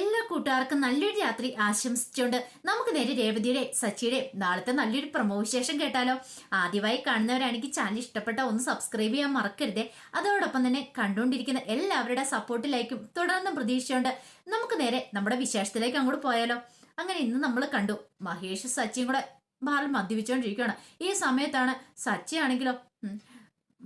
എല്ലാ കൂട്ടുകാർക്കും നല്ലൊരു രാത്രി ആശംസിച്ചുകൊണ്ട് നമുക്ക് നേരെ രേവതിയുടെ സച്ചിയുടെ നാളത്തെ നല്ലൊരു പ്രമോ വിശേഷം കേട്ടാലോ. ആദ്യമായി കാണുന്നവരാണെങ്കിൽ ചാനൽ ഇഷ്ടപ്പെട്ട ഒന്ന് സബ്സ്ക്രൈബ് ചെയ്യാൻ മറക്കരുതേ. അതോടൊപ്പം തന്നെ കണ്ടുകൊണ്ടിരിക്കുന്ന എല്ലാവരുടെ സപ്പോർട്ടിലേക്കും തുടർന്നും പ്രതീക്ഷിച്ചുകൊണ്ട് നമുക്ക് നേരെ നമ്മുടെ വിശേഷത്തിലേക്ക് അങ്ങോട്ട് പോയാലോ. അങ്ങനെ ഇന്ന് നമ്മൾ കണ്ടു മഹേഷ് സച്ചിയും കൂടെ ബാറിൽ മദ്യപിച്ചുകൊണ്ടിരിക്കുകയാണ്. ഈ സമയത്താണ് സച്ചി ആണെങ്കിലോ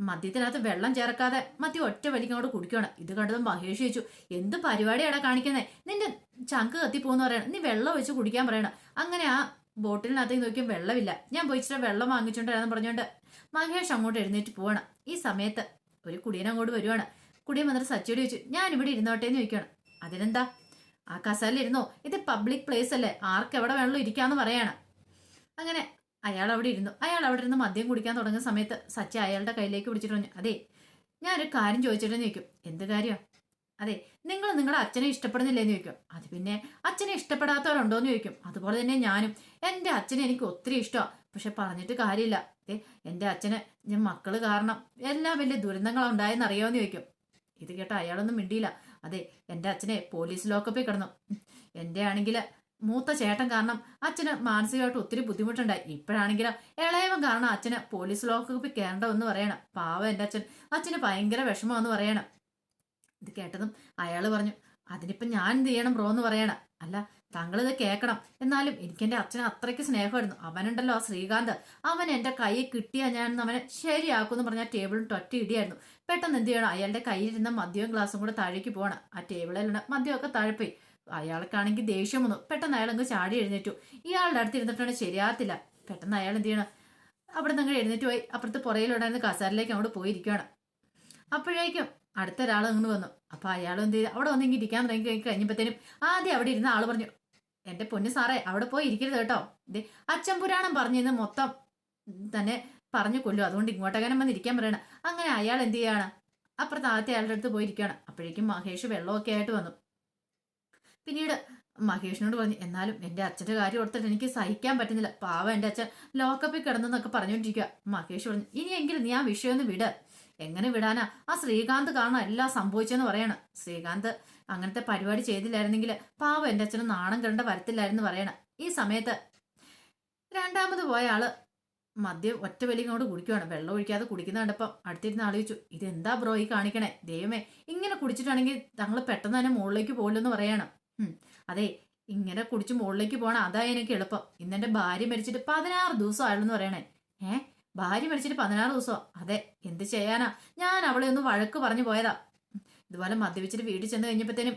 മദ്യത്തിനകത്ത് വെള്ളം ചേർക്കാതെ മദ്യം ഒറ്റ വലിക്കങ്ങോട്ട് കുടിക്കുകയാണ് ഇത് കണ്ടതും മഹേഷ് ചോദിച്ചു എന്ത് പരിപാടിയാടാ കാണിക്കുന്നത് നിന്റെ ചങ്ക് കത്തിപ്പോന്ന് പറയണം. നീ വെള്ളം ഒഴിച്ച് കുടിക്കാൻ പറയണം. അങ്ങനെ ആ ബോട്ടിലിനകത്തേക്ക് നോക്കിയും വെള്ളമില്ല. ഞാൻ പോയി ഇച്ചിരി വെള്ളം വാങ്ങിച്ചോണ്ട് പറഞ്ഞോണ്ട് പറഞ്ഞുകൊണ്ട് മഹേഷ് അങ്ങോട്ട് എഴുന്നേറ്റ് പോവാണ്. ഈ സമയത്ത് ഒരു കുടിയൻ അങ്ങോട്ട് വരുവാണ്. കുടിയൻ വന്നിട്ട് സച്ചിയോട് ചോദിച്ചു ഞാൻ ഇവിടെ ഇരുന്നോട്ടെ എന്ന് അതിനെന്താ? ആ കസാലിരുന്നോ ഇത് പബ്ലിക് പ്ലേസ് അല്ലേ? ആർക്ക് എവിടെ വേണമല്ലോ ഇരിക്കാന്ന് പറയാണ്. അങ്ങനെ അയാൾ അവിടെ ഇരുന്നു. അയാൾ അവിടെ ഇരുന്ന് മദ്യം കുടിക്കാൻ തുടങ്ങുന്ന സമയത്ത് സച്ചി അയാളുടെ കയ്യിലേക്ക് പിടിച്ചിട്ട് പറഞ്ഞു അതെ ഞാനൊരു കാര്യം ചോദിച്ചിട്ടെന്ന് ചോദിക്കും. എന്ത് കാര്യമാണ് അതെ നിങ്ങൾ നിങ്ങളുടെ അച്ഛനെ ഇഷ്ടപ്പെടുന്നില്ലേന്ന് ചോദിക്കും. അത് പിന്നെ അച്ഛനെ ഇഷ്ടപ്പെടാത്തവരുണ്ടോ എന്ന് ചോദിക്കും. അതുപോലെ തന്നെ ഞാനും. എന്റെ അച്ഛനെ എനിക്ക് ഒത്തിരി ഇഷ്ടമാണ് പക്ഷെ പറഞ്ഞിട്ട് കാര്യമില്ല. എന്റെ അച്ഛനെ ഞാൻ മക്കൾ കാരണം എല്ലാം വലിയ ദുരന്തങ്ങളുണ്ടായെന്ന് അറിയാമെന്ന് ചോദിക്കും. ഇത് കേട്ട അയാളൊന്നും മിണ്ടിയില്ല. അതെ എന്റെ അച്ഛനെ പോലീസ് ലോക്കപ്പിൽ കിടന്നു. എന്റെ ആണെങ്കിൽ മൂത്ത ചേട്ടൻ കാരണം അച്ഛന് മാനസികമായിട്ട് ഒത്തിരി ബുദ്ധിമുട്ടുണ്ടായി. ഇപ്പോഴാണെങ്കിലും ഇളയവൻ കാരണം അച്ഛന് പോലീസ് ലോക്കപ്പിൽ കയറണമെന്ന് പറയണം. പാവം എന്റെ അച്ഛൻ. അച്ഛന് ഭയങ്കര വിഷമമെന്ന് പറയണം. ഇത് കേട്ടതും അയാൾ പറഞ്ഞു അതിനിപ്പം ഞാൻ എന്ത് ചെയ്യണം ബ്രോ എന്ന് പറയണം. അല്ല താങ്കളിത് കേൾക്കണം. എന്നാലും എനിക്ക് എന്റെ അച്ഛന് അത്രയ്ക്ക് സ്നേഹമായിരുന്നു. അവനുണ്ടല്ലോ ആ ശ്രീകാന്ത്. അവൻ എന്റെ കൈ കിട്ടിയാൽ ഞാൻ അവനെ ശരിയാക്കുമെന്ന് പറഞ്ഞാൽ ടേബിളിൽ ഒറ്റ ഇടിയായിരുന്നു. പെട്ടെന്ന് എന്ത് ചെയ്യണം? അയാളുടെ കയ്യിലിരുന്ന മദ്യവും ഗ്ലാസും കൂടെ താഴേക്ക് പോകണം. ആ ടേബിളിലുള്ള മദ്യമൊക്കെ താഴെ പോയി. അയാൾക്കാണെങ്കിൽ ദേഷ്യം വന്നു. പെട്ടെന്ന് അയാൾ അങ്ങ് ചാടി എഴുന്നേറ്റു. ഇയാളുടെ അടുത്ത് ഇരുന്നിട്ടാണ് ശരിയാകത്തില്ല. പെട്ടെന്ന് അയാൾ എന്ത് ചെയ്യണം? അവിടെ നിന്ന് എഴുന്നേറ്റ് പോയി. അപ്പുറത്ത് പുറയിലുണ്ടായിരുന്ന കസാരിലേക്ക് അങ്ങോട്ട് പോയിരിക്കുകയാണ്. അപ്പോഴേക്കും അടുത്ത ഒരാൾ അങ്ങ് വന്നു. അപ്പൊ അയാൾ എന്ത് ചെയ്തു? അവിടെ വന്നെങ്കിൽ ഇരിക്കാൻ തുടങ്ങി കഴിഞ്ഞ് കഴിഞ്ഞപ്പോഴത്തേനും ആദ്യം അവിടെ ഇരുന്ന ആൾ പറഞ്ഞു എന്റെ പൊന്നു സാറേ അവിടെ പോയി ഇരിക്കരുത് കേട്ടോ. ഇത് അച്ഛൻ പുരാണം പറഞ്ഞിരുന്ന് മൊത്തം തന്നെ പറഞ്ഞു കൊല്ലും. അതുകൊണ്ട് ഇങ്ങോട്ടകനം വന്ന് ഇരിക്കാൻ പറയണം. അങ്ങനെ അയാൾ എന്ത് ചെയ്യാണ്? അപ്പുറത്ത് ആദ്യത്തെ അയാളുടെ അടുത്ത് പോയിരിക്കുകയാണ്. അപ്പോഴേക്കും മഹേഷ് വെള്ളമൊക്കെ ആയിട്ട് വന്നു. പിന്നീട് മഹേഷിനോട് പറഞ്ഞു എന്നാലും എന്റെ അച്ഛന്റെ കാര്യം ഓർത്തിട്ട് എനിക്ക് സഹിക്കാൻ പറ്റുന്നില്ല. പാവം എന്റെ അച്ഛൻ ലോക്കപ്പിൽ കിടന്നെന്നൊക്കെ പറഞ്ഞുകൊണ്ടിരിക്കുക മഹേഷ് പറഞ്ഞു ഇനിയെങ്കിലും നീ ആ വിഷയം ഒന്ന് വിട്. എങ്ങനെ വിടാനാ? ആ ശ്രീകാന്ത് കാണാൻ എല്ലാം സംഭവിച്ചെന്ന് പറയണം. ശ്രീകാന്ത് അങ്ങനത്തെ പരിപാടി ചെയ്തില്ലായിരുന്നെങ്കിൽ പാവം എന്റെ അച്ഛന് നാണം കണ്ട വരത്തില്ലായിരുന്നു പറയണം. ഈ സമയത്ത് രണ്ടാമത് പോയ ആൾ മദ്യം ഒറ്റ വലി കൊണ്ട് കുടിക്കുവാണ്. വെള്ളം ഒഴിക്കാതെ കുടിക്കുന്ന കണ്ടപ്പം അടുത്തിരുന്ന് ആലോചിച്ചു ഇതെന്താ ബ്രോ ഈ കാണിക്കണേ? ദൈവമേ ഇങ്ങനെ കുടിച്ചിട്ടാണെങ്കിൽ തങ്ങൾ പെട്ടെന്ന് തന്നെ മുകളിലേക്ക് പോകില്ലെന്ന് പറയണം. അതെ ഇങ്ങനെ കുടിച്ച് മുകളിലേക്ക് പോണ അതാ എനിക്ക് എളുപ്പം. ഇന്നെന്റെ ഭാര്യ മരിച്ചിട്ട് പതിനാറ് ദിവസം ആയെന്ന് പറയണേ. ഏ? ഭാര്യ മരിച്ചിട്ട് പതിനാറ് ദിവസം? അതെ എന്ത് ചെയ്യാനാ? ഞാൻ അവളെ ഒന്ന് വഴക്ക് പറഞ്ഞു പോയതാ. ഇതുപോലെ മദ്യപിച്ചിട്ട് വീട്ടിൽ ചെന്ന് കഴിഞ്ഞപ്പോഴത്തേനും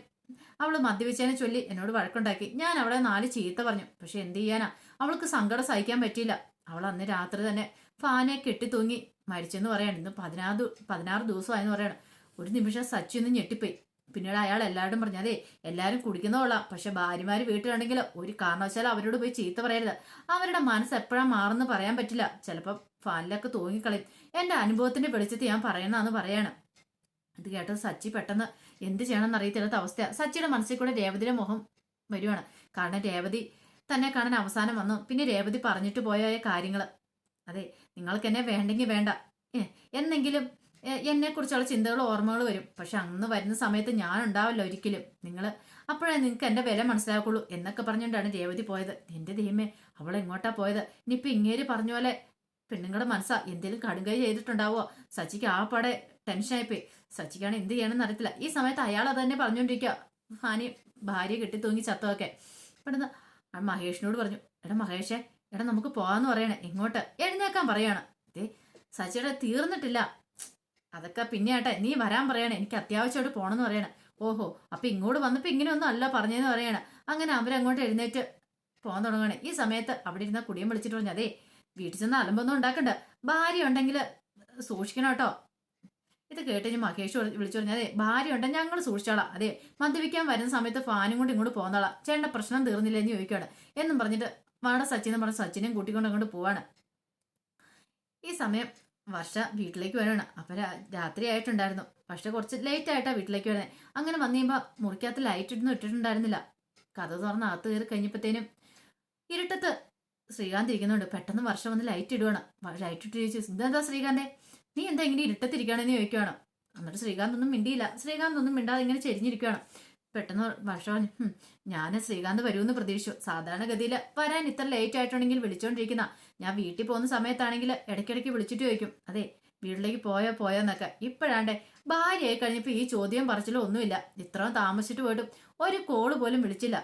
അവൾ മദ്യപിച്ചതിനെ ചൊല്ലി എന്നോട് വഴക്കുണ്ടാക്കി. ഞാൻ അവളെ നാല് ചീത്ത പറഞ്ഞു. പക്ഷെ എന്ത് ചെയ്യാനാ? അവൾക്ക് സങ്കടം സഹിക്കാൻ പറ്റിയില്ല. അവൾ അന്ന് രാത്രി തന്നെ ഫാനെ കെട്ടി തൂങ്ങി മരിച്ചെന്ന് പറയാണ്. ഇന്ന് പതിനാറ് പതിനാറ് ദിവസമായെന്ന് പറയണം. ഒരു നിമിഷം സച്ചി ഒന്ന് ഞെട്ടിപ്പോയി. പിന്നീട് അയാൾ എല്ലാവരും പറഞ്ഞു അതെ എല്ലാവരും കുടിക്കുന്നോളാം പക്ഷെ ഭാര്യമാര് വീട്ടിലുണ്ടെങ്കിൽ ഒരു കാരണവശാലും അവരോട് പോയി ചീത്ത പറയരുത്. അവരുടെ മനസ്സ് എപ്പോഴാ മാറുന്നു പറയാൻ പറ്റില്ല. ചിലപ്പോൾ ഫാനിലൊക്കെ തൂങ്ങിക്കളയും. എന്റെ അനുഭവത്തിന്റെ വെളിച്ചത്തിൽ ഞാൻ പറയുന്നതെന്ന് പറയാണ്. ഇത് കേട്ടത് സച്ചി പെട്ടെന്ന് എന്ത് ചെയ്യണമെന്ന് അറിയത്തില്ലാത്ത അവസ്ഥ സച്ചിയുടെ മനസ്സിൽ കൂടെ രേവതിയുടെ മുഖം വരുവാണ്. കാരണം രേവതി തന്നെ കാണാൻ അവസാനം വന്നു. പിന്നെ രേവതി പറഞ്ഞിട്ട് പോയ കാര്യങ്ങൾ അതെ നിങ്ങൾക്ക് എന്നെ വേണ്ടെങ്കിൽ വേണ്ട. എന്നെങ്കിലും എന്നെ കുറിച്ചുള്ള ചിന്തകൾ ഓർമ്മകൾ വരും. പക്ഷെ അന്ന് വരുന്ന സമയത്ത് ഞാൻ ഉണ്ടാവില്ല ഒരിക്കലും. നിങ്ങൾ അപ്പോഴേ നിങ്ങൾക്ക് എന്റെ വില മനസ്സിലാക്കുള്ളൂ എന്നൊക്കെ പറഞ്ഞുകൊണ്ടാണ് രേവതി പോയത്. എന്റെ ദൈവമേ അവൾ എങ്ങോട്ടാ പോയത്? ഇനിയിപ്പൊ ഇങ്ങേര് പറഞ്ഞ പോലെ പെണ്ണുങ്ങളുടെ മനസ്സാ. എന്തെങ്കിലും കടുങ്കൈ ചെയ്തിട്ടുണ്ടാവോ സച്ചിക്ക് ആ പാടെ ടെൻഷനായിപ്പോയി. സച്ചിക്കാണ് എന്ത് ചെയ്യണമെന്ന് അറിയത്തില്ല. ഈ സമയത്ത് അയാൾ അത് തന്നെ പറഞ്ഞുകൊണ്ടിരിക്കുക ഹാനി ഭാര്യ കെട്ടി തൂങ്ങി ചത്തമൊക്കെ പെട്ടെന്ന് മഹേഷിനോട് പറഞ്ഞു എടാ മഹേഷേ എടാ നമുക്ക് പോവാന്ന് പറയണേ. എങ്ങോട്ട്? എഴുന്നേക്കാൻ പറയാണ്. ദേ സച്ചിയുടെ തീർന്നിട്ടില്ല. അതൊക്കെ പിന്നെ ആട്ടെ നീ വരാൻ പറയണേ എനിക്ക് അത്യാവശ്യമായിട്ട് പോണെന്ന് പറയണേ. ഓഹോ അപ്പൊ ഇങ്ങോട്ട് വന്നപ്പോ ഇങ്ങനെയൊന്നും അല്ല പറഞ്ഞതെന്ന് പറയണേ. അങ്ങനെ അവരങ്ങോട്ട് എഴുന്നേറ്റ് പോകാൻ തുടങ്ങണേ ഈ സമയത്ത് അവിടെ ഇരുന്ന കുടിയും വിളിച്ചിട്ട് പറഞ്ഞു അതെ വീട്ടിൽ ചെന്ന് അലമ്പൊന്നും ഉണ്ടാക്കണ്ട. ഭാര്യ ഉണ്ടെങ്കിൽ സൂക്ഷിക്കണം കേട്ടോ. ഇത് കേട്ട് ഞാൻ മഹേഷ് വിളി- വിളിച്ചു പറഞ്ഞു അതെ ഭാര്യ ഉണ്ടെങ്കിൽ ഞങ്ങൾ സൂക്ഷിച്ചോളാം. അതെ മദ്യപിക്കാൻ വരുന്ന സമയത്ത് ഫാനും കൊണ്ട് ഇങ്ങോട്ട് പോകുന്നോളാം ചേട്ടന്റെ പ്രശ്നം തീർന്നില്ല എന്ന് ചോദിക്കുകയാണ് എന്നും പറഞ്ഞിട്ട് വാട സച്ചിൻ എന്ന് പറഞ്ഞ സച്ചിനെയും കൂട്ടിക്കൊണ്ട് അങ്ങോട്ട് പോവാണ്. ഈ സമയം വർഷ വീട്ടിലേക്ക് വരണം. അപ്പൊ രാത്രി ആയിട്ടുണ്ടായിരുന്നു. പക്ഷെ കുറച്ച് ലേറ്റ് ആയിട്ടാ വീട്ടിലേക്ക് വരുന്നത് അങ്ങനെ വന്നു കഴിയുമ്പോ മുറിക്കകത്ത് ലൈറ്റ് ഇട്ടൊന്നും ഇട്ടിട്ടുണ്ടായിരുന്നില്ല. കഥ തുറന്ന് അകത്ത് കയറി കഴിഞ്ഞപ്പോഴത്തേനും ഇരുട്ടത്ത് ശ്രീകാന്ത് ഇരിക്കുന്നുണ്ട്. പെട്ടെന്ന് വർഷം വന്ന് ലൈറ്റ് ഇടുവാണ്. ലൈറ്റ് ഇട്ട് ചോദിച്ചു ഇതെന്താ ശ്രീകാന്തേ? നീ എന്താ ഇങ്ങനെ ഇരുട്ടത്തിരിക്കുകയാണെന്ന് ചോദിക്കുവാണ്. എന്നിട്ട് ശ്രീകാന്ത് ഒന്നും മിണ്ടിയില്ല. ശ്രീകാന്ത് ഒന്നും മിണ്ടാതെ ഇങ്ങനെ ചെരിഞ്ഞിരിക്കുകയാണ് പെട്ടെന്ന് വർഷ പറഞ്ഞു "ഹും, ഞാൻ ശ്രീകാന്ത് വരുമെന്ന് പ്രതീക്ഷിച്ചു. സാധാരണഗതിയിൽ വരാൻ ഇത്ര ലേറ്റ് ആയിട്ടുണ്ടെങ്കിൽ വിളിച്ചോണ്ടിരിക്കുന്ന. ഞാൻ വീട്ടിൽ പോകുന്ന സമയത്താണെങ്കിൽ ഇടയ്ക്കിടയ്ക്ക് വിളിച്ചിട്ട് ചോദിക്കും. അതെ വീട്ടിലേക്ക് പോയോ പോയോ എന്നൊക്കെ. ഇപ്പോഴാണ്ടേ ഭാര്യയായി കഴിഞ്ഞപ്പോൾ ഈ ചോദ്യം പറച്ചിലോ ഒന്നുമില്ല. ഇത്രയും താമസിച്ചിട്ട് പോയിട്ടും ഒരു കോൾ പോലും വിളിച്ചില്ല.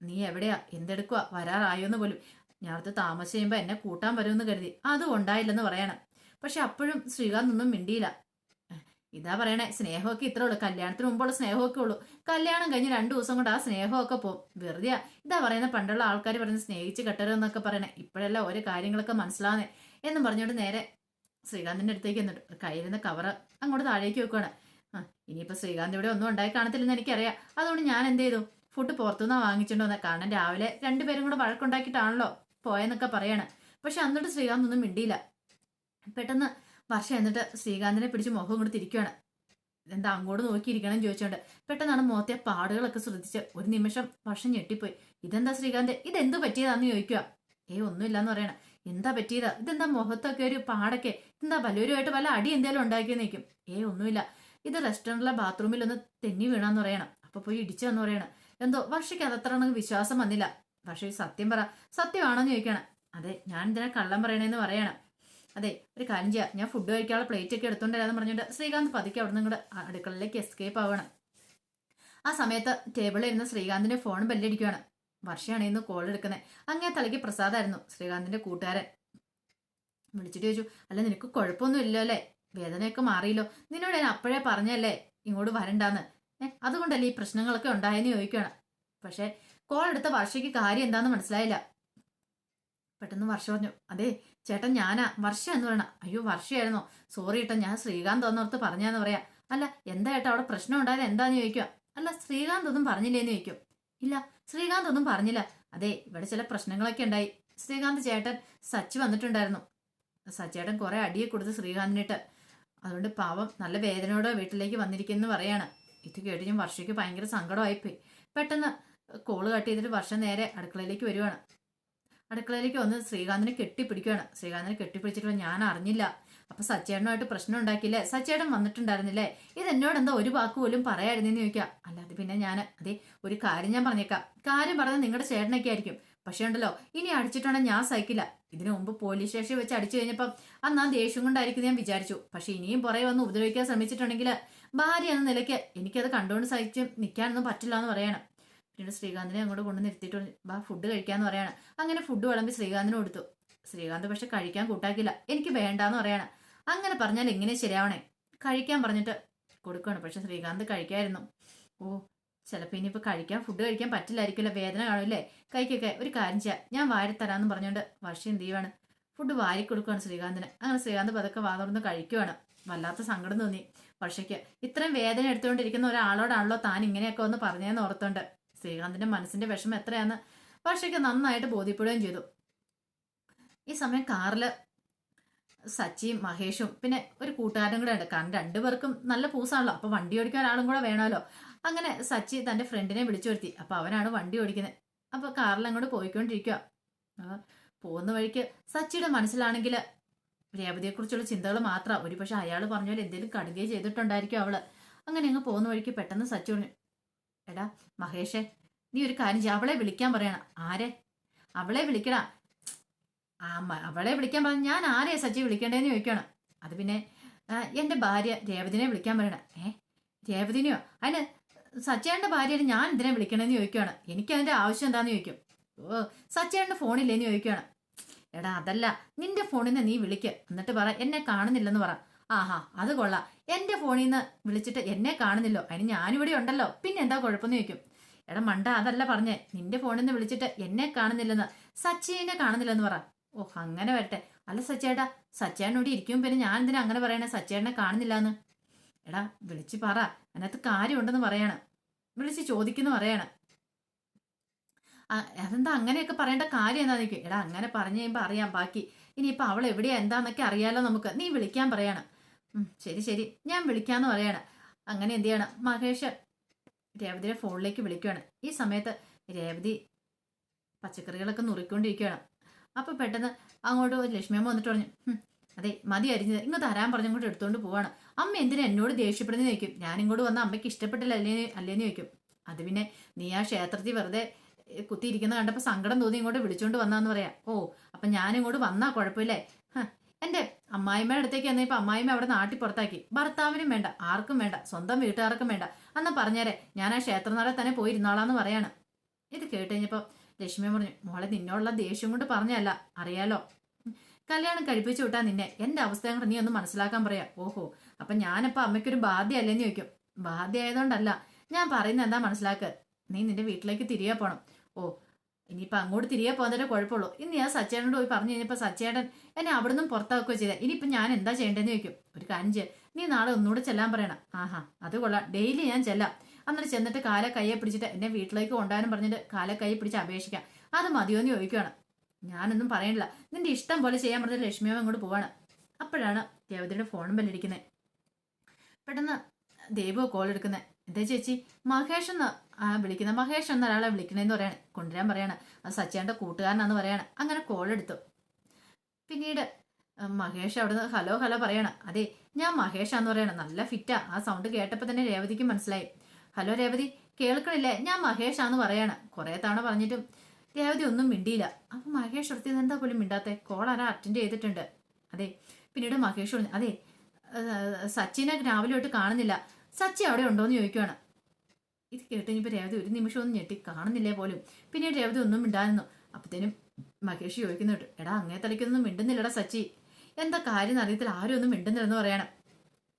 നീ എവിടെയാ? എന്തെടുക്കുക വരാറായോ എന്ന് പോലും. ഞാൻ താമസിച്ച് കഴിയുമ്പോൾ എന്നെ കൂട്ടാൻ വരുമെന്ന് കരുതി. അതും ഉണ്ടായില്ലെന്ന് പറയണം. പക്ഷെ അപ്പോഴും ശ്രീകാന്ത് ഒന്നും മിണ്ടിയില്ല. ഇതാ പറയണേ സ്നേഹമൊക്കെ ഇത്രേ ഉള്ളൂ. കല്യാണത്തിന് മുമ്പുള്ള സ്നേഹമൊക്കെ ഉള്ളൂ. കല്യാണം കഴിഞ്ഞ് രണ്ടു ദിവസം കൊണ്ട് ആ സ്നേഹമൊക്കെ പോകും വെറുതെ ഇതാ പറയുന്ന പണ്ടുള്ള ആൾക്കാർ പറയുന്നത് സ്നേഹിച്ച് കെട്ടരുതെന്നൊക്കെ പറയണേ. ഇപ്പോഴല്ല ഓരോ കാര്യങ്ങളൊക്കെ മനസ്സിലാവുന്നേ. എന്നും പറഞ്ഞുകൊണ്ട് നേരെ ശ്രീകാന്തിന്റെ അടുത്തേക്ക് എന്നിട്ട് കയ്യിലിരുന്ന കവറ് അങ്ങോട്ട് താഴേക്ക് വെക്കുവാണ്. ആ ഇനിയിപ്പോൾ ശ്രീകാന്ത് ഇവിടെ ഒന്നും ഉണ്ടായി കാണത്തില്ലെന്ന് എനിക്കറിയാം. അതുകൊണ്ട് ഞാൻ എന്ത് ചെയ്തു? ഫുഡ് പുറത്തുനിന്നാണ് വാങ്ങിച്ചിട്ട് വന്നത് കാരണം രാവിലെ രണ്ടുപേരും കൂടെ വഴക്കുണ്ടാക്കിയിട്ടാണല്ലോ പോയെന്നൊക്കെ പറയാണ്. പക്ഷെ അന്നിട്ട് ശ്രീകാന്ത് ഒന്നും മിണ്ടിയില്ല. പെട്ടെന്ന് വർഷ എന്നിട്ട് ശ്രീകാന്തിനെ പിടിച്ച് മുഖം കൊടുത്ത് തിരിക്കുകയാണ് എന്താ അങ്ങോട്ട് നോക്കിയിരിക്കണം ചോദിച്ചോണ്ട് പെട്ടെന്നാണ് മുഖത്തെ പാടുകളൊക്കെ ശ്രദ്ധിച്ച് ഒരു നിമിഷം വർഷം ഞെട്ടിപ്പോയി. ഇതെന്താ ശ്രീകാന്ത്? ഇതെന്ത് പറ്റിയതാന്ന് ചോദിക്കുക ഏ ഒന്നുമില്ലാന്ന് പറയണ. എന്താ പറ്റിയതാ? ഇതെന്താ മുഖത്തൊക്കെ ഒരു പാടൊക്കെ? എന്താ പലരുമായിട്ട് വല്ല അടി എന്തേലും ഉണ്ടാക്കിയെന്ന് നിൽക്കും ഏ ഒന്നുമില്ല. ഇത് റെസ്റ്റോറന്റിലെ ബാത്റൂമിൽ ഒന്ന് തെന്നി വീണാന്ന് പറയണം. അപ്പൊ പോയി ഇടിച്ചെന്ന് പറയണം. എന്തോ വർഷയ്ക്ക് അതത്ര വിശ്വാസം വന്നില്ല. പക്ഷേ സത്യം പറ. സത്യമാണോന്ന് ചോദിക്കണം. അതെ ഞാൻ ഇതിനെ കള്ളം പറയണേന്ന് പറയണം. അതെ ഒരു കാര്യം ചെയ്യാം. ഞാൻ ഫുഡ് കഴിക്കാനുള്ള പ്ലേറ്റ് ഒക്കെ എടുത്തോണ്ടരാന്ന് പറഞ്ഞിട്ട് ശ്രീകാന്ത് പതുക്കെ അവിടെ നിന്ന് അടുക്കളയിലേക്ക് എസ്കേപ്പ് ആവണം ആ സമയത്ത് ടേബിളിൽ ഇരുന്ന് ശ്രീകാന്തിന്റെ ഫോൺ ബെല്ലടിക്കുകയാണ്. വർഷയാണ് ഇന്ന് കോൾ എടുക്കുന്നത് അങ്ങേ തലയ്ക്ക് പ്രസാദായിരുന്നു. ശ്രീകാന്തിന്റെ കൂട്ടുകാരൻ വിളിച്ചിട്ട് ചോദിച്ചു അല്ല നിനക്ക് കുഴപ്പമൊന്നും ഇല്ലല്ലോ അല്ലേ? വേദനയൊക്കെ മാറിയില്ലോ. നിന്നോട് ഞാൻ അപ്പോഴേ പറഞ്ഞല്ലേ ഇങ്ങോട്ട് വരണ്ടാന്ന്? ഏഹ് അതുകൊണ്ടല്ലേ ഈ പ്രശ്നങ്ങളൊക്കെ ഉണ്ടായെന്ന് ചോദിക്കുകയാണ്. പക്ഷെ കോൾ എടുത്ത വർഷയ്ക്ക് കാര്യം എന്താന്ന് മനസ്സിലായില്ല. പെട്ടെന്ന് വർഷ പറഞ്ഞു അതെ ചേട്ടൻ ഞാനാ. വർഷ എന്ന് പറയണ. അയ്യോ വർഷയായിരുന്നോ. സോറി ഏട്ടാ ഞാൻ ശ്രീകാന്ത് ഒന്നോർത്ത് പറഞ്ഞാന്ന് പറയാ. അല്ല എന്താ ഏട്ടാ അവിടെ പ്രശ്നം ഉണ്ടായത് എന്താന്ന് ചോദിക്കുക? അല്ല ശ്രീകാന്ത് ഒന്നും പറഞ്ഞില്ലേന്ന് ചോദിക്കും. ഇല്ല ശ്രീകാന്ത് ഒന്നും പറഞ്ഞില്ല. അതെ ഇവിടെ ചില പ്രശ്നങ്ങളൊക്കെ ഉണ്ടായി. ശ്രീകാന്ത് ചേട്ടൻ സച്ച് വന്നിട്ടുണ്ടായിരുന്നു. സച്ചേട്ടൻ കുറെ അടിയെ കൊടുത്ത് ശ്രീകാന്തിനിട്ട്. അതുകൊണ്ട് പാവം നല്ല വേദനയോടെ വീട്ടിലേക്ക് വന്നിരിക്കുന്നു പറയാണ്. ഇത് കേട്ട് ഞാൻ വർഷയ്ക്ക് ഭയങ്കര സങ്കടമായിപ്പോയി. പെട്ടെന്ന് കോൾ കട്ട് ചെയ്തിട്ട് വർഷം നേരെ അടുക്കളയിലേക്ക് വരുവാണ്. അടുക്കളയിലേക്ക് വന്ന് ശ്രീകാന്തിനെ കെട്ടിപ്പിടിക്കുകയാണ്. ശ്രീകാന്തിനെ കെട്ടിപ്പിടിച്ചിട്ട് ഞാൻ അറിഞ്ഞില്ല. അപ്പൊ സച്ചേട്ടനുമായിട്ട് പ്രശ്നം ഉണ്ടാക്കിയില്ലേ? സച്ചേട്ടൻ വന്നിട്ടുണ്ടായിരുന്നില്ലേ? ഇത് എന്നോട് എന്താ ഒരു വാക്ക് പോലും പറയായിരുന്നെന്ന് ചോദിക്കാം. അല്ലാതെ പിന്നെ ഞാൻ അതെ ഒരു കാര്യം ഞാൻ പറഞ്ഞേക്കാം. കാര്യം പറഞ്ഞത് നിങ്ങളുടെ ചേട്ടനൊക്കെ ആയിരിക്കും. പക്ഷേ ഉണ്ടല്ലോ ഇനി അടിച്ചിട്ടുണ്ടെങ്കിൽ ഞാൻ സഹിക്കില്ല. ഇതിനു മുമ്പ് പോലീസ് സ്റ്റേഷനിൽ വെച്ച് അടിച്ചു കഴിഞ്ഞപ്പം അന്ന് ആ ദേഷ്യം കൊണ്ടായിരിക്കും ഞാൻ വിചാരിച്ചു. പക്ഷെ ഇനിയും പുറകെ വന്ന് ഉപദ്രവിക്കാൻ ശ്രമിച്ചിട്ടുണ്ടെങ്കിൽ ഭാര്യ എന്ന നിലയ്ക്ക് എനിക്കത് കണ്ടുകൊണ്ട് സഹിച്ച് നിൽക്കാനൊന്നും പറ്റില്ല എന്ന് പറയണം. പിന്നീട് ശ്രീകാന്തിനെ അങ്ങോട്ട് കൊണ്ട് നിർത്തിയിട്ട് ബാ ഫുഡ് കഴിക്കാന്ന് പറയാണ്. അങ്ങനെ ഫുഡ് വിളമ്പി ശ്രീകാന്തിന് കൊടുത്തു. ശ്രീകാന്ത് പക്ഷെ കഴിക്കാൻ കൂട്ടാക്കില്ല എനിക്ക് വേണ്ടാന്ന് പറയാണ്. അങ്ങനെ പറഞ്ഞാൽ എങ്ങനെ ശരിയാവണേ? കഴിക്കാൻ പറഞ്ഞിട്ട് കൊടുക്കുകയാണ് പക്ഷെ ശ്രീകാന്ത് കഴിക്കായിരുന്നു. ഓ ചിലപ്പോൾ ഇനിയിപ്പോൾ കഴിക്കാൻ ഫുഡ് കഴിക്കാൻ പറ്റില്ലായിരിക്കില്ല വേദന കാണുമല്ലേ? കൈക്കൊക്കെ ഒരു കാര്യം ചെയ്യാം. ഞാൻ വാരി തരാമെന്ന് പറഞ്ഞുകൊണ്ട് വർഷം എന്ത് ചെയ്യുവാണ് ഫുഡ് വാരി കൊടുക്കുകയാണ് ശ്രീകാന്തിന്. അങ്ങനെ ശ്രീകാന്ത് പതുക്കെ വാ തുറന്ന് കഴിക്കുവാണ്. വല്ലാത്ത സങ്കടം തോന്നി. വർഷയ്ക്ക് ഇത്രയും വേദന എടുത്തുകൊണ്ടിരിക്കുന്ന ഒരാളോടാണല്ലോ താൻ ഇങ്ങനെയൊക്കെ ഒന്ന് പറഞ്ഞതെന്ന് ഓർത്തുണ്ട്. ശ്രീകാന്തിന്റെ മനസ്സിന്റെ വിഷമം എത്രയാന്ന് പക്ഷേക്ക് നന്നായിട്ട് ബോധ്യപ്പെടുകയും ചെയ്തു. ഈ സമയം കാറിൽ സച്ചിയും മഹേഷും പിന്നെ ഒരു കൂട്ടുകാരനും കൂടെ ഉണ്ട്. കാരണം രണ്ടുപേർക്കും നല്ല പൂസാണല്ലോ. അപ്പൊ വണ്ടി ഓടിക്കാൻ ഒരാളും കൂടെ വേണമല്ലോ. അങ്ങനെ സച്ചി തന്റെ ഫ്രണ്ടിനെ വിളിച്ചു വരുത്തി. അപ്പൊ അവനാണ് വണ്ടി ഓടിക്കുന്നത് അപ്പൊ കാറിൽ അങ്ങോട്ട് പോയിക്കൊണ്ടിരിക്കുക പോകുന്ന വഴിക്ക് സച്ചിയുടെ മനസ്സിലാണെങ്കിൽ രേവതിയെക്കുറിച്ചുള്ള ചിന്തകൾ മാത്രം. ഒരു പക്ഷെ അയാൾ പറഞ്ഞ പോലെ എന്തെങ്കിലും കടുകയോ ചെയ്തിട്ടുണ്ടായിരിക്കും അവൾ. അങ്ങനെ അങ്ങ് പോകുന്ന വഴിക്ക് പെട്ടെന്ന് സച്ചി പറഞ്ഞു എടാ മഹേഷേ നീ ഒരു കാര്യം ചെയ്യ അവളെ വിളിക്കാൻ പറയണം. ആരെ? അവളെ വിളിക്കടാ. ആ അവളെ വിളിക്കാൻ പറഞ്ഞ ഞാൻ ആരെയാ സച്ചി വിളിക്കേണ്ടതെന്ന് ചോദിക്കണം. അത് പിന്നെ എന്റെ ഭാര്യ രേവതിനെ വിളിക്കാൻ പറയണം. ഏ രേവതിനെയോ? അതിന് സച്ചേന്റെ ഭാര്യയെ ഞാൻ എന്തിനാ വിളിക്കണമെന്ന് ചോദിക്കുകയാണ് എനിക്ക് അതിന്റെ ആവശ്യം എന്താണെന്ന് ചോദിക്കും. ഓ സച്ചേന്റെ ഫോണില്ലേന്ന് ചോദിക്കുകയാണ് എടാ അതല്ല നിന്റെ ഫോണിൽ നിന്ന് നീ വിളിക്ക്. എന്നിട്ട് പറ എന്നെ കാണുന്നില്ലെന്ന് പറ. ആഹാ അത് കൊള്ളാം. എന്റെ ഫോണിൽ നിന്ന് വിളിച്ചിട്ട് എന്നെ കാണുന്നില്ലോ. അതിന് ഞാനിവിടെ ഉണ്ടല്ലോ. പിന്നെ എന്താ കുഴപ്പമെന്ന് ചോദിക്കും. എടാ മണ്ട അതല്ല പറഞ്ഞേ. നിന്റെ ഫോണിൽ നിന്ന് വിളിച്ചിട്ട് എന്നെ കാണുന്നില്ലെന്ന്. സച്ചിനെ കാണുന്നില്ലെന്ന് പറ. ഓഹ് അങ്ങനെ വരട്ടെ. അല്ല സച്ചേട്ടാ സച്ചേട്ടനോട് ഇരിക്കും പിന്നെ ഞാൻ എന്തിനാ അങ്ങനെ പറയണേ? സച്ചേട്ടനെ കാണുന്നില്ലെന്ന്. എടാ വിളിച്ച് പറ. അതിനകത്ത് കാര്യമുണ്ടെന്ന് പറയാണ്. വിളിച്ച് ചോദിക്കുന്നു പറയാണ്. അതെന്താ അങ്ങനെയൊക്കെ പറയേണ്ട കാര്യം എന്താ നിൽക്കും എടാ അങ്ങനെ പറഞ്ഞു കഴിയുമ്പോൾ അറിയാം ബാക്കി. ഇനിയിപ്പോൾ അവൾ എവിടെയാ എന്താണെന്നൊക്കെ അറിയാലോ നമുക്ക്. നീ വിളിക്കാൻ പറയാണ്. ശരി ശരി. ഞാൻ വിളിക്കാന്ന് പറയാണ്. അങ്ങനെ എന്ത് ചെയ്യണം? മഹേഷ് രേവതിയുടെ ഫോണിലേക്ക് വിളിക്കുകയാണ് ഈ സമയത്ത് രേവതി പച്ചക്കറികളൊക്കെ നുറുക്കൊണ്ടിരിക്കുകയാണ് അപ്പൊ പെട്ടെന്ന് അങ്ങോട്ട് ഒരു ലക്ഷ്മിയമ്മ വന്നിട്ട് പറഞ്ഞു "ഹും, അതെ മതി അരിഞ്ഞത്. ഇങ്ങ് തരാൻ പറഞ്ഞങ്ങോട്ട് എടുത്തുകൊണ്ട് പോവാണ്. അമ്മ എന്തിനാ എന്നോട് ദേഷ്യപ്പെടുന്ന ചോദിക്കും. ഞാൻ ഇങ്ങോട്ട് വന്ന അമ്മയ്ക്ക് ഇഷ്ടപ്പെട്ടില്ല അല്ലേ അല്ലേന്ന് ചോദിക്കും. അത് പിന്നെ നീ ആ ക്ഷേത്രത്തിൽ വെറുതെ കുത്തിയിരിക്കുന്ന കണ്ടപ്പോൾ സങ്കടം തോന്നി ഇങ്ങോട്ട് വിളിച്ചോണ്ട് വന്നാന്ന് പറയാം. ഓ അപ്പം ഞാൻ ഇങ്ങോട്ട് വന്നാ കുഴപ്പമില്ലേ? എന്റെ അമ്മായിമ്മയുടെ അടുത്തേക്ക് വന്നപ്പോൾ അമ്മായിമ്മ അവിടെ നാട്ടിൽ പുറത്താക്കി. ഭർത്താവിനും വേണ്ട ആർക്കും വേണ്ട സ്വന്തം വീട്ടുകാർക്കും വേണ്ട. അന്ന് പറഞ്ഞേരെ ഞാൻ ആ ക്ഷേത്രനാളെ തന്നെ പോയി ഇരുന്നോളാന്ന് പറയാണ്. ഇത് കേട്ട് കഴിഞ്ഞപ്പോൾ ലക്ഷ്മി പറഞ്ഞു മോളെ നിന്നോടുള്ള ദേഷ്യം കൊണ്ട് പറഞ്ഞല്ല അറിയാലോ. കല്യാണം കഴിപ്പിച്ചു വിട്ടാ നിന്നെ. എന്റെ അവസ്ഥ കൂടെ നീ ഒന്ന് മനസ്സിലാക്കാൻ പറയാ. ഓഹോ അപ്പൊ ഞാനിപ്പോ അമ്മയ്ക്കൊരു ബാധ്യ അല്ലേന്ന് ചോദിക്കും. ബാധ്യ ആയതുകൊണ്ടല്ല ഞാൻ പറയുന്നത് എന്താ മനസ്സിലാക്ക്? നീ നിന്റെ വീട്ടിലേക്ക് തിരികെ പോണം. ഓ ഇനിയിപ്പോ അങ്ങോട്ട് തിരികെ പോകുന്നതിന്റെ കുഴപ്പമുള്ളൂ. ഇന്ന് ഞാൻ സച്ചേട്ടനോട് പോയി പറഞ്ഞു കഴിഞ്ഞപ്പോൾ സച്ചേട്ടൻ എന്നെ അവിടെ നിന്നും പുറത്താക്കുകയോ ചെയ്താൽ ഇനിയിപ്പോ ഞാൻ എന്താ ചെയ്യേണ്ടതെന്ന് ചോദിക്കും. ഒരു കാര്യം ചെയ്യാം. നീ നാളെ ഒന്നുകൂടെ ചെല്ലാൻ പറയണം. ആഹാ അത് കൊള്ളാം. ഡെയിലി ഞാൻ ചെല്ലാം. എന്നിട്ട് ചെന്നിട്ട് കാലെ കയ്യെ പിടിച്ചിട്ട് എന്നെ വീട്ടിലേക്ക് കൊണ്ടാനും പറഞ്ഞിട്ട് കാലെ കൈ പിടിച്ച് അപേക്ഷിക്കാം. അത് മതിയോ എന്ന് ചോദിക്കുകയാണ് ഞാനൊന്നും പറയണില്ല നിന്റെ ഇഷ്ടം പോലെ ചെയ്യാൻ പറഞ്ഞ ലക്ഷ്മിയമ്മ അങ്ങോട്ട് പോവാണ്. അപ്പോഴാണ് ദേവതയുടെ ഫോണും ബെല്ലടിക്കുന്നത് പെട്ടെന്ന് ദേവോ കോൾ എടുക്കുന്നത് എന്താ ചേച്ചി? മഹേഷ് എന്ന് ആ വിളിക്കുന്ന മഹേഷ് എന്ന ഒരാളെ വിളിക്കണേന്ന് പറയാണ് കൊണ്ടുവരാൻ പറയാണ്. അത് സച്ചേന്റെ കൂട്ടുകാരനാന്ന് പറയാണ്. അങ്ങനെ കോൾ എടുത്തു. പിന്നീട് മഹേഷ് അവിടുന്ന് ഹലോ ഹലോ പറയണം. അതെ ഞാൻ മഹേഷാന്ന് പറയണം. നല്ല ഫിറ്റാ ആ. സൗണ്ട് കേട്ടപ്പോൾ തന്നെ രേവതിക്ക് മനസ്സിലായി. ഹലോ രേവതി കേൾക്കണില്ലേ? ഞാൻ മഹേഷാന്ന് പറയാണ്. കുറേ തവണ പറഞ്ഞിട്ടും രേവതി ഒന്നും മിണ്ടിയില്ല. അപ്പൊ മഹേഷ് അടുത്ത് എന്താ പോലും മിണ്ടാത്തെ? കോൾ ആരാ അറ്റൻഡ് ചെയ്തിട്ടുണ്ട്? അതെ പിന്നീട് മഹേഷ് പറഞ്ഞു അതെ സച്ചിനെ രാവിലെ തൊട്ട് കാണുന്നില്ല. സച്ചി അവിടെ ഉണ്ടോ എന്ന് ചോദിക്കുവാണ്. ഇത് കേട്ട് കഴിഞ്ഞപ്പോൾ രേവതി ഒരു നിമിഷം ഒന്നും ഞെട്ടി കാണുന്നില്ലേ പോലും. പിന്നീട് രേവതി ഒന്നും മിണ്ടായിരുന്നു അപ്പത്തേനും മഹേഷ് ചോദിക്കുന്നുണ്ട് എടാ അങ്ങേ തലയ്ക്കൊന്നും മിണ്ടുന്നില്ലടാ സച്ചി. എന്താ കാര്യം അറിയത്തില്ല ആരും ഒന്നും മിണ്ടുന്നില്ലെന്ന് പറയണം.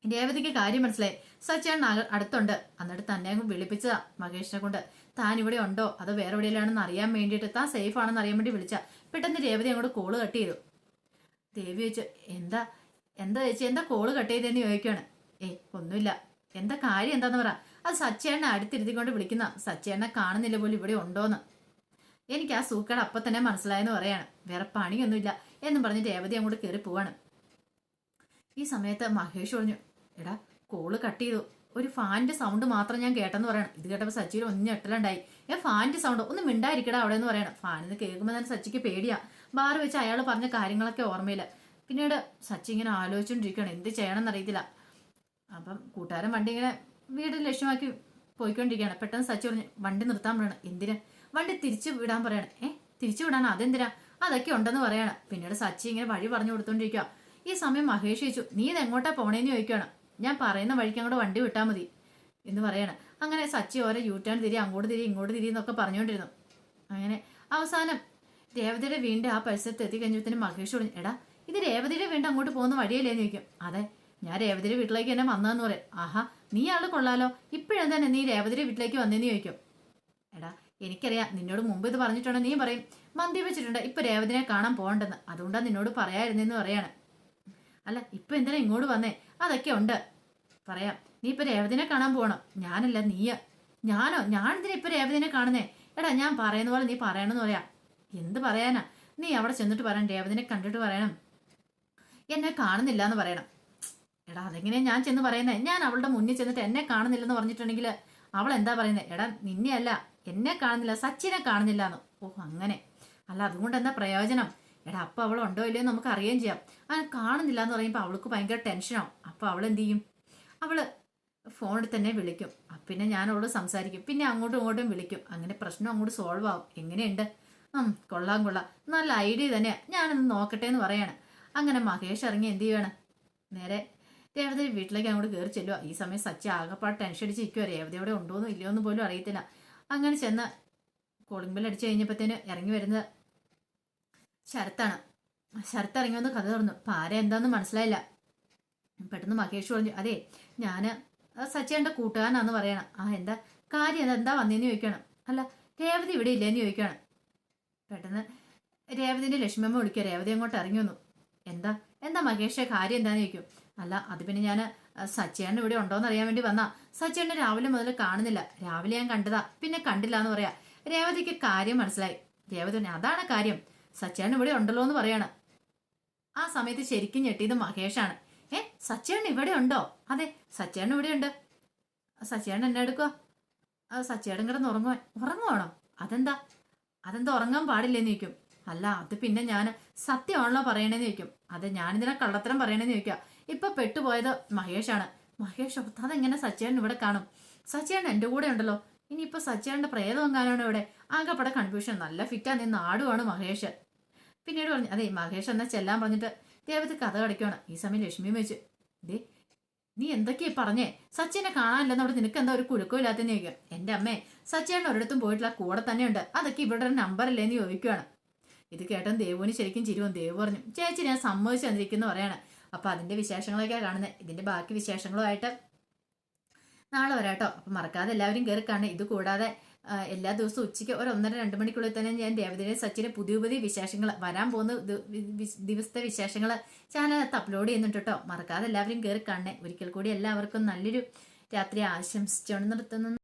രേവതിക്ക് കാര്യം മനസ്സിലായി. സച്ചിയാണ് അടുത്തുണ്ട്. എന്നിട്ട് തന്നെ അങ്ങ് വിളിപ്പിച്ചതാ മഹേഷിനെ കൊണ്ട്. താൻ ഇവിടെ ഉണ്ടോ? അതോ വേറെ എവിടെയെല്ലാണെന്ന് അറിയാൻ വേണ്ടിയിട്ട് താൻ സേഫ് ആണെന്ന് അറിയാൻ വേണ്ടി വിളിച്ച. പെട്ടെന്ന് രേവതി അങ്ങോട്ട് കോൾ കട്ട് ചെയ്തു. ദേവി ചോദിച്ചു എന്താ എന്താ ചേച്ചി എന്താ കോൾ കട്ട് ചെയ്തതെന്ന് ചോദിക്കുകയാണ് ഏ ഒന്നുമില്ല. എന്താ കാര്യം എന്താന്ന് പറ. അത് സച്ചേണ്ണ അടുത്തിരുത്തിക്കൊണ്ട് വിളിക്കുന്ന സച്ചേണ്ണ കാണുന്നില്ല പോലും ഇവിടെ ഉണ്ടോന്ന്. എനിക്ക് ആ സൂക്കേട് അപ്പം തന്നെ മനസ്സിലായെന്ന് പറയാണ്. വേറെ പണിയൊന്നുമില്ല എന്നും പറഞ്ഞ് രേവതി അങ്ങോട്ട് കയറി പോവാണ്. ഈ സമയത്ത് മഹേഷ് പറഞ്ഞു എടാ കോൾ കട്ട് ചെയ്തു. ഒരു ഫാന്റെ സൗണ്ട് മാത്രം ഞാൻ കേട്ടെന്ന് പറയണം. ഇത് കേട്ടപ്പോൾ സച്ചിയിൽ ഒന്ന് ഞെട്ടലുണ്ടായി. ഏ ഫാനിന്റെ സൗണ്ട് ഒന്ന് മിണ്ടായിരിക്കടാ അവിടെ എന്ന് പറയണം. ഫാനിന്ന് കേൾക്കുമ്പോൾ തന്നെ സച്ചിക്ക് പേടിയാ. ബാർ വെച്ച് അയാൾ പറഞ്ഞ കാര്യങ്ങളൊക്കെ ഓർമ്മയില്ല പിന്നീട് സച്ചി ഇങ്ങനെ ആലോചിച്ചുകൊണ്ടിരിക്കുകയാണ് എന്ത് ചെയ്യണമെന്ന് അറിയത്തില്ല. അപ്പം കൂട്ടുകാരൻ വണ്ടി ഇങ്ങനെ വീട് ലക്ഷ്യമാക്കി പോയിക്കൊണ്ടിരിക്കുകയാണ്. പെട്ടെന്ന് സച്ചി പറഞ്ഞു വണ്ടി നിർത്താൻ പറയണം. എന്തിനാ? വണ്ടി തിരിച്ചു വിടാൻ പറയണം. ഏ? തിരിച്ചു വിടാനോ അതെന്തിനാ? അതൊക്കെ ഉണ്ടെന്ന് പറയണം. പിന്നീട് സച്ചി ഇങ്ങനെ വഴി പറഞ്ഞു കൊടുത്തോണ്ടിരിക്കുക ഈ സമയം മഹേഷ് ചോദിച്ചു നീ ഇത് എങ്ങോട്ടാ പോണേന്ന് ചോദിക്കുകയാണ് ഞാൻ പറയുന്ന വഴിക്ക് അങ്ങോട്ട് വണ്ടി വിട്ടാൽ മതി. എന്ന് പറയാണ്. അങ്ങനെ സച്ചി ഓരോ യൂ ടേൺ തിരി അങ്ങോട്ട് തിരി ഇങ്ങോട്ട് തിരി എന്നൊക്കെ പറഞ്ഞുകൊണ്ടിരുന്നു. അങ്ങനെ അവസാനം രേവതിയുടെ വീണ്ടും ആ പരിസരത്ത് എത്തിക്കഴിഞ്ഞപ്പത്തിന് മഹേഷ് പറഞ്ഞു എടാ ഇത് രേവതിയുടെ വീണ്ടും അങ്ങോട്ട് പോകുന്ന വഴിയല്ലേന്ന് ചോദിക്കും. അതെ ഞാൻ രേവതിയുടെ വീട്ടിലേക്ക് തന്നെ വന്നതെന്ന് പറയും. ആഹാ നീ ആൾ കൊള്ളാലോ. ഇപ്പോഴും തന്നെ നീ രേവതിയുടെ വീട്ടിലേക്ക് വന്നേന്ന് ചോദിക്കും. എടാ എനിക്കറിയാം നിന്നോട് മുമ്പ് ഇത് പറഞ്ഞിട്ടുണ്ട് നീ പറയും. മന്തി വെച്ചിട്ടുണ്ട് ഇപ്പൊ രേവതിനെ കാണാൻ പോകണ്ടെന്ന്. അതുകൊണ്ടാണ് നിന്നോട് പറയാമായിരുന്നെന്ന് പറയാണ്. അല്ല ഇപ്പൊ എന്തിനാ ഇങ്ങോട്ട് വന്നേ? അതൊക്കെ ഉണ്ട്. പറയാം നീ ഇപ്പൊ രേവതിനെ കാണാൻ പോകണം. ഞാനല്ല നീയ. ഞാനോ? ഞാൻ ഇപ്പൊ രേവതിനെ കാണുന്നേ? എടാ ഞാൻ പറയുന്ന പോലെ നീ പറയണമെന്ന് പറയാം. എന്ത് പറയാനാ? നീ അവിടെ ചെന്നിട്ട് പറയണം രേവതിനെ കണ്ടിട്ട് പറയണം. എന്നെ കാണുന്നില്ല എന്ന് പറയണം. എടാ അതെങ്ങനെയാ ഞാൻ ചെന്ന് പറയുന്നത് ഞാൻ അവളുടെ മുന്നിൽ ചെന്നിട്ട് എന്നെ കാണുന്നില്ലെന്ന് പറഞ്ഞിട്ടുണ്ടെങ്കിൽ അവൾ എന്താ പറയുന്നത് എടാ നിന്നെയല്ല എന്നെ കാണുന്നില്ല സച്ചിനെ കാണുന്നില്ല എന്ന് ഓ അങ്ങനെ. അല്ല അതുകൊണ്ട് എന്താ പ്രയോജനം? എടാ അപ്പൊ അവൾ ഉണ്ടോ ഇല്ലയോ നമുക്ക് അറിയുകയും ചെയ്യാം. ആ കാണുന്നില്ല എന്ന് പറയുമ്പോൾ അവൾക്ക് ഭയങ്കര ടെൻഷനാവും അപ്പൊ അവൾ എന്ത് ചെയ്യും? അവൾ ഫോണിൽ തന്നെ വിളിക്കും. പിന്നെ ഞാൻ അവളോട് സംസാരിക്കും. പിന്നെ അങ്ങോട്ടും ഇങ്ങോട്ടും വിളിക്കും. അങ്ങനെ പ്രശ്നം അങ്ങോട്ട് സോൾവ് ആവും. എങ്ങനെയുണ്ട്? കൊള്ളാം കൊള്ളാം. നല്ല ഐഡിയ തന്നെയാണ് ഞാനൊന്ന് നോക്കട്ടെ എന്ന് പറയാണ്. അങ്ങനെ മഹേഷ് ഇറങ്ങി എന്ത് ചെയ്യാണ്? നേരെ രേവതി വീട്ടിലേക്ക് അങ്ങോട്ട് കയറി ചെല്ലുക. ഈ സമയം സച്ചി ആകെപ്പാട് ടെൻഷൻ അടിച്ച് ഇരിക്കുക രേവതി അവിടെ ഉണ്ടോ ഇല്ലയോ എന്ന് പോലും അറിയത്തില്ല. അങ്ങനെ ചെന്ന് കോളിംഗ് ബെൽ അടിച്ചു കഴിഞ്ഞപ്പോഴത്തേന് ഇറങ്ങി വരുന്നത് ശരത്താണ്. ശരത്ത് ഇറങ്ങി വന്ന് കഥ തുറന്നു. അപ്പം ആരെ എന്താന്ന് മനസ്സിലായില്ല. പെട്ടെന്ന് മഹേഷ് പറഞ്ഞു അതെ ഞാൻ സച്ചിയുടെ കൂട്ടുകാരനാന്ന് പറയണം. ആ എന്താ? കാര്യം എന്താ വന്നേന്ന് ചോദിക്കണം. അല്ല രേവതി ഇവിടെ ഇല്ലേന്ന് ചോദിക്കണം. പെട്ടെന്ന് രേവതിന്റെ ലക്ഷ്മമ്മ വിളിക്കുക. രേവതി അങ്ങോട്ട് ഇറങ്ങി വന്നു. എന്താ? എന്താ മഹേഷെ കാര്യം എന്താന്ന് ചോദിക്കും. അല്ല അത് പിന്നെ ഞാൻ സച്ചേണ്ണൻ ഇവിടെ ഉണ്ടോന്ന് അറിയാൻ വേണ്ടി വന്നാ. സച്ചേണ്ണൻ രാവിലെ മുതൽ കാണുന്നില്ല. രാവിലെ ഞാൻ കണ്ടതാ. പിന്നെ കണ്ടില്ല എന്ന് പറയാ. രേവതിക്ക് കാര്യം മനസ്സിലായി. രേവതി അതാണ് കാര്യം. സച്ചേണ്ണൻ ഇവിടെ ഉണ്ടല്ലോ എന്ന് പറയാണ്. ആ സമയത്ത് ശരിക്കും ഞെട്ടിയത് മഹേഷാണ്. ഏ സച്ചേണ്ണൻ ഇവിടെ ഉണ്ടോ? അതെ സച്ചേണ്ണൻ ഇവിടെ ഉണ്ട്. സച്ചേണ്ണൻ എന്നെ എടുക്കുക സച്ചേടൻ കിടന്ന് ഉറങ്ങുവാൻ. ഉറങ്ങുവാണോ? അതെന്താ? അതെന്താ ഉറങ്ങാൻ പാടില്ലെന്ന് ചോദിക്കും. അല്ല അത് പിന്നെ ഞാൻ സത്യമാണല്ലോ പറയണേന്ന് ചോദിക്കും. അതെ ഞാനിതിനെ കള്ളത്തരം പറയണേന്ന് ചോദിക്കുക ഇപ്പൊ പെട്ടുപോയത് മഹേഷാണ്. മഹേഷ് അതെങ്ങനെ സച്ചേട്ടൻ ഇവിടെ കാണും? സച്ചേട്ടൻ എന്റെ കൂടെ ഉണ്ടല്ലോ. ഇനിയിപ്പോൾ സച്ചിയുടെ പ്രേതം എങ്ങാനാണ് ഇവിടെ? ആകെപ്പെടെ കൺഫ്യൂഷൻ നല്ല ഫിറ്റാ നിന്ന് ആടുവാണ് മഹേഷ്. പിന്നീട് പറഞ്ഞു അതെ മഹേഷ് എന്നാ ചെല്ലാൻ പറഞ്ഞിട്ട് ദേവത്ത് കഥ കടിക്കുവാണ്. ഈ സമയം ലക്ഷ്മിയും വെച്ചു ദേ നീ എന്തൊക്കെയാ പറഞ്ഞേ? സച്ചിനെ കാണാനില്ലെന്ന് അവിടെ നിനക്ക് എന്താ ഒരു കുലുക്കോ ഇല്ലാത്ത ചോദിക്കും എന്റെ അമ്മേ സച്ചിയേട്ടൻ ഒരിടത്തും പോയിട്ടുള്ള കൂടെ തന്നെയുണ്ട് അതൊക്കെ നമ്പർ അല്ലേന്ന് ചോദിക്കുവാണ്. ഇത് കേട്ടൻ ദേവുവിന് ശരിക്കും ചിരിവും ദേവ് പറഞ്ഞു ചേച്ചി ഞാൻ സമ്മതിച്ചു തന്നിരിക്കുന്നു പറയാണ്. അപ്പൊ അതിന്റെ വിശേഷങ്ങളൊക്കെ കാണുന്നത് ഇതിന്റെ ബാക്കി വിശേഷങ്ങളുമായിട്ട് നാളെ വരാട്ടോ അപ്പൊ മറക്കാതെ എല്ലാവരും കയറി കാണുക. ഇത് കൂടാതെ എല്ലാ ദിവസവും ഉച്ചയ്ക്ക് ഒരു ഒന്നര രണ്ട് മണിക്കുള്ളിൽ തന്നെ ഞാൻ ദേവതയുടെ സച്ചിന്റെ പുതിയ പുതിയ വിശേഷങ്ങൾ വരാൻ പോകുന്ന ദിവസത്തെ വിശേഷങ്ങൾ ചാനലകത്ത് അപ്ലോഡ് ചെയ്യുന്നുണ്ട് കേട്ടോ. മറക്കാതെ എല്ലാവരും കയറി കാണണേ ഒരിക്കൽ കൂടി എല്ലാവർക്കും നല്ലൊരു രാത്രി ആശംസിച്ചുകൊണ്ട് നിർത്തുന്നു.